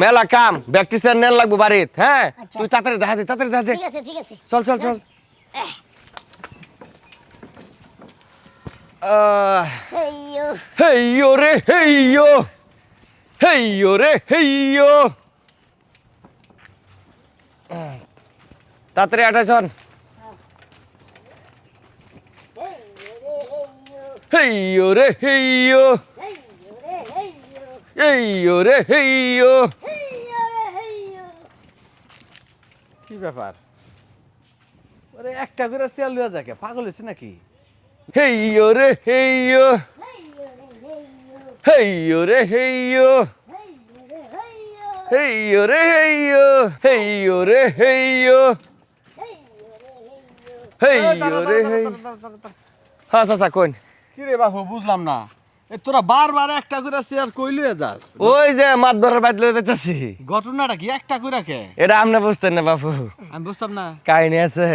মেলা কাম ব্যাকটিসের নেন লাগবো বাড়িত হ্যাঁ? আচ্ছা। তুই তাড়াতাড়ি দেখা দে তাড়াতাড়ি দেখা দে। ঠিক আছে ঠিক আছে। চল চল চল। আহ, এইয়ো হেইয়ো রে হেইয়ো। হেইয়ো রে হেইয়ো। তাড়াতাড়ি আঠাশন হেইয়ো রে হেইয়ো। হেইয়ো রে হেইয়ো। কি ব্যাপার? ওরে একটা করে চেয়ার লইয়া যাকে পাগল হয়েছে নাকি? হেইয়ো রে হেইয়ো। হেইয়ো রে হেইয়ো। হেইয়ো রে হেইয়ো। হেইয়ো রে হেইয়ো। হেইয়ো রে হেইয়ো হ্যাঁ চাচা কোন কি রে বাবু বুঝলাম না। তোরা বারবার একটা করে চেয়ার কই লইয়া যাস। ওই যে মাতবরের বাদ লইতে চাচ্ছি ঘটনাটা কি? একটা করে কে? এটা আপনি বুঝতেন না বাবু আমি বুঝতাম না। কাহিনী আছে।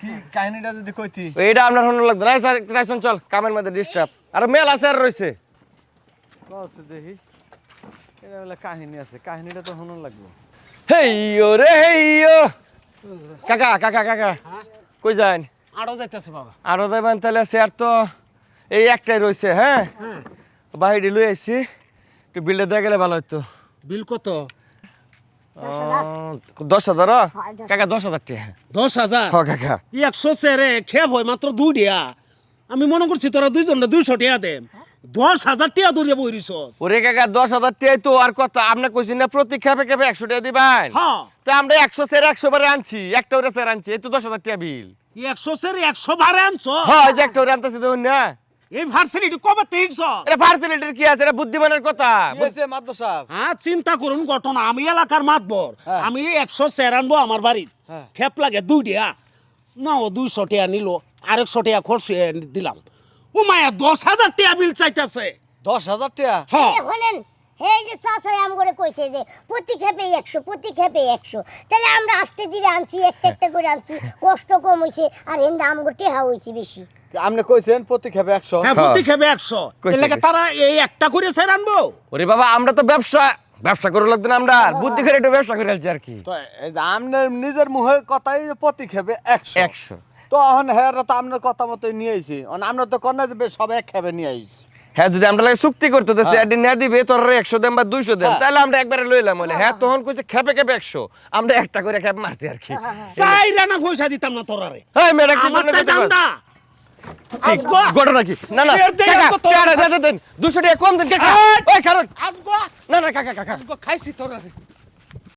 কি কাহিনীটা যদি কইতি? এটা আপনার শুনে লাগতো না টাইসন চল কামের মধ্যে ডিস্টার্ব আর মেল আছে আর রয়েছে কচ্ছে দেখি। এটা বলে কাহিনী আছে। কাহিনীটা তো শুনুন লাগবে। হেইয়ো রে হেইয়ো কাকা কাকা কাকা। কই যান আরও যাইতেছে বাবা। আরও যাবেন তাহলে স্যার তো। এই একটাই রয়েছে হ্যাঁ? বাহিরে লই আইছি। একটু বিলটা দিয়ে গেলে ভালো হতো বিল কত? দশ হাজার ও? কাকা দশ হাজার টাকা। দশ হাজার? হ কাকা। একশো চেরে খেপ হয় মাত্র দুই দিয়া আমি মনে করছি তোরা দুইজন দুইশো টিয়া দেন দশ হাজার টিয়া দৌড়িয়ে বইরিস ওরে কাকা দশ হাজার টাকাই তো আর কথা আপনি কইছেন না প্রতি খেপে খেপে একশো টাকা দিবেন? হ্যাঁ। তো আমরা একশো সের একশো বারে আনছি একটা ওরে সের আনছি এই তো দশ হাজার টাকা বিল। একশো চেরে একশো বারে আনছ হ্যাঁ এই যে একটা ওরে আনতেছি দেখুন না। এই ভার্সিটি কবে তিনশ? এটা ফার্সিলিটির কি আছে? এটা বুদ্ধিমানের কথা। হয়েছে সাহেব হ্যাঁ চিন্তা করুন ঘটনা। আমি এলাকার মাতবর। হ্যাঁ। আমি একশো চের আনব আমার বাড়ির। হ্যাঁ। খেপ লাগে দুই দিয়া না ও দুইশো টিয়া নিল। আরেকশো টিয়া খরচ দিলাম। ও মায়া দশ হাজার টিয়া বিল চাইতেছে। দশ হাজার টাকা হ্যাঁ হলেন এই যে চাচাই আম করে কইছে যে প্রতি খেপে একশো প্রতি খেপে একশো। তাহলে আমরা আস্তে ধীরে আনছি একটা একটা করে আনছি। কষ্ট কম হইছে আর হেন্দা আম করে টেহা হইছে বেশি। আপনি কইছেন প্রতি খেপে একশো। হ্যাঁ প্রতি খেপে একশো। কইছে, এলাকা তারা এই একটা করে স্যার আনব। ওরে বাবা আমরা তো ব্যবসা ব্যবসা করে লাগতো না আমরা। বুদ্ধি করে একটু ব্যবসা করে আলছি আর কি। তো আপনার নিজের মুখে কথাই প্রতি খেপে একশো। একশো। তো এখন হ্যাঁ তো আপনার কথা মতোই নিয়ে আইছি। আমরা তো কন্যা দেবে সব এক খেপে নিয়ে আইছি। হ্যাঁ যদি আমরা লাগে চুক্তি করতে তো হ্যাঁ। না দিবে তোর একশো দেন বা দুইশো দেন হ্যাঁ। তাহলে আমরা একবারে লইলাম বলে। হ্যাঁ। তখন কইছে খেপে খেপে একশো। আমরা একটা করে খেপ মারছি আর কি। চাই রানা পয়সা দিতাম না তোরারে। হ্যাঁ ম্যাডাম ঘটনা কি? না না। তোর- হাজার দেন দুশো টাকা কম দেন কাকা! ওই কারণ না না কাকা কাকা। খাইছি তোরারে